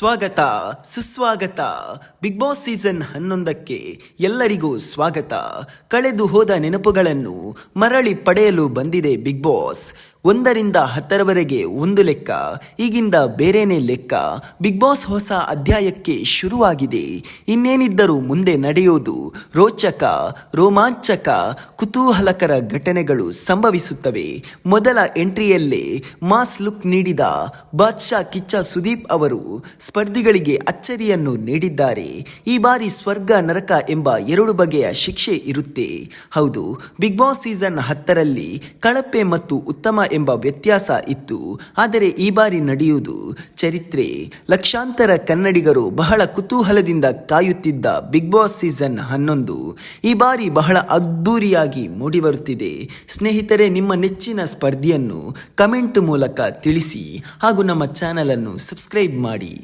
ಸ್ವಾಗತ ಸುಸ್ವಾಗತ. Big boss season ಹನ್ನೊಂದಕ್ಕೆ ಎಲ್ಲರಿಗೂ ಸ್ವಾಗತ. ಕಳೆದು ಹೋದ ನೆನಪುಗಳನ್ನು ಮರಳಿ ಪಡೆಯಲು ಬಂದಿದೆ ಬಿಗ್ ಬಾಸ್. ಒಂದರಿಂದ ಹತ್ತರವರೆಗೆ ಒಂದು ಲೆಕ್ಕ, ಈಗಿಂದ ಬೇರೆನೇ ಲೆಕ್ಕ. ಬಿಗ್ ಬಾಸ್ ಹೊಸ ಅಧ್ಯಾಯಕ್ಕೆ ಶುರುವಾಗಿದೆ. ಇನ್ನೇನಿದ್ದರೂ ಮುಂದೆ ನಡೆಯೋದು ರೋಚಕ, ರೋಮಾಂಚಕ, ಕುತೂಹಲಕರ ಘಟನೆಗಳು ಸಂಭವಿಸುತ್ತವೆ. ಮೊದಲ ಎಂಟ್ರಿಯಲ್ಲೇ ಮಾಸ್ ಲುಕ್ ನೀಡಿದ ಬಾದ್ಶಾ ಕಿಚ್ಚ ಸುದೀಪ್ ಅವರು ಸ್ಪರ್ಧಿಗಳಿಗೆ ಅಚ್ಚರಿಯನ್ನು ನೀಡಿದ್ದಾರೆ. ಈ ಬಾರಿ ಸ್ವರ್ಗ ನರಕ ಎಂಬ ಎರಡು ಬಗೆಯ ಶಿಕ್ಷೆ ಇರುತ್ತೆ. ಹೌದು, ಬಿಗ್ ಬಾಸ್ ಸೀಸನ್ ಹತ್ತರಲ್ಲಿ ಕಳಪೆ ಮತ್ತು ಉತ್ತಮ ಎಂಬ ವ್ಯತ್ಯಾಸ ಇತ್ತು. ಆದರೆ ಈ ಬಾರಿ ನಡೆಯುವುದು ಚರಿತ್ರೆ. ಲಕ್ಷಾಂತರ ಕನ್ನಡಿಗರು ಬಹಳ ಕುತೂಹಲದಿಂದ ಕಾಯುತ್ತಿದ್ದ ಬಿಗ್ ಬಾಸ್ ಸೀಸನ್ ಹನ್ನೊಂದು ಈ ಬಾರಿ ಬಹಳ ಅದ್ದೂರಿಯಾಗಿ ಮೂಡಿಬರುತ್ತಿದೆ. ಸ್ನೇಹಿತರೆ, ನಿಮ್ಮ ನೆಚ್ಚಿನ ಸ್ಪರ್ಧಿಯನ್ನು ಕಮೆಂಟ್ ಮೂಲಕ ತಿಳಿಸಿ ಹಾಗೂ ನಮ್ಮ ಚಾನಲನ್ನು ಸಬ್ಸ್ಕ್ರೈಬ್ ಮಾಡಿ.